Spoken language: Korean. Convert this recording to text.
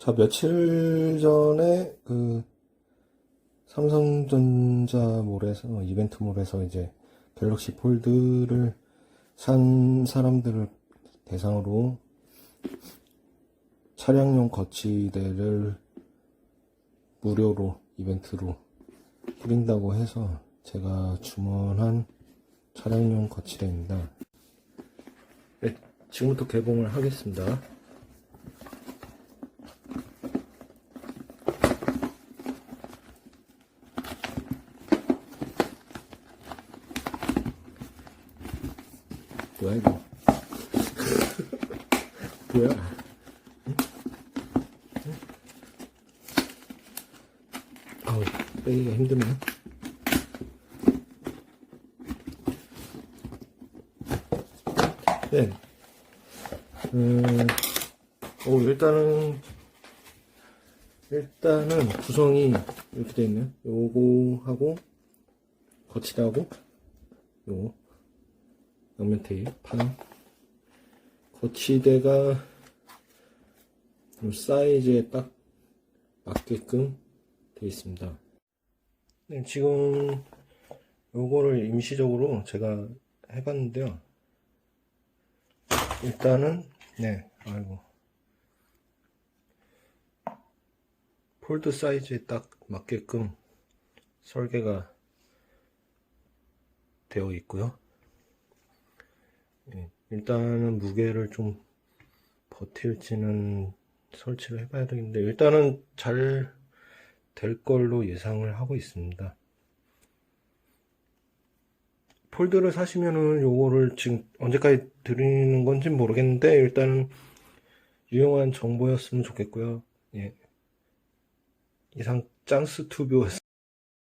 자, 며칠 전에 그 삼성전자몰에서 이벤트몰에서 이제 갤럭시 폴드를 산 사람들을 대상으로 차량용 거치대를 무료로 이벤트로 드린다고 해서 제가 주문한 차량용 거치대입니다. 네, 지금부터 개봉을 하겠습니다. 뭐야 이거? 뭐야? 아우 빼기가 힘드네. 네. 음, 오 일단은 일단은 구성이 이렇게 돼 있네. 요거하고 거치대하고 요거 양면 테이프 판 거치대가 요 사이즈에 딱 맞게끔 되어 있습니다. 네, 지금 요거를 임시적으로 제가 해봤는데요. 일단은 네, 아이고 폴드 사이즈에 딱 맞게끔 설계가 되어 있고요. 예, 일단은 무게를 좀 버틸지는 설치를 해봐야 되겠는데 일단은 잘 될 걸로 예상을 하고 있습니다. 폴드를 사시면은 요거를 지금 언제까지 드리는 건지 모르겠는데 일단은 유용한 정보였으면 좋겠고요. 예. 이상 짱스 투뷰였습니다.